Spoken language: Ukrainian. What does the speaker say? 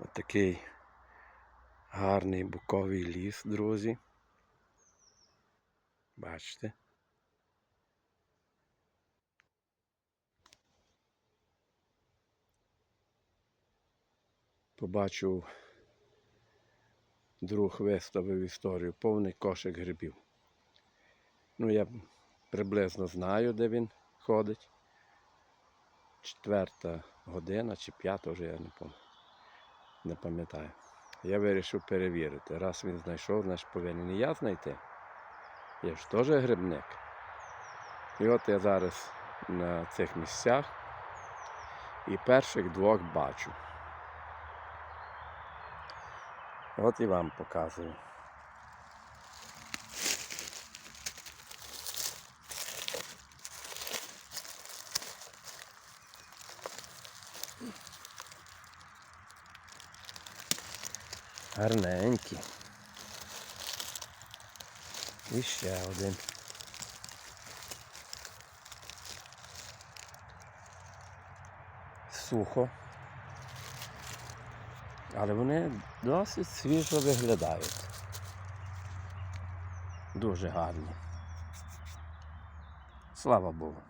Отакий гарний буковий ліс, друзі. Бачите? Побачив, друг виставив історію, повний кошик грибів. Ну, я приблизно знаю, де він ходить. Четверта година чи п'ята вже я не пам'ятаю. Не пам'ятаю. Я вирішив перевірити. Раз він знайшов, значить повинен і я знайти. Я ж теж грибник. І от я зараз на цих місцях і перших двох бачу. От і вам показую. Гарненькі. І ще один. Сухо. Але вони досить свіжо виглядають. Дуже гарні. Слава Богу.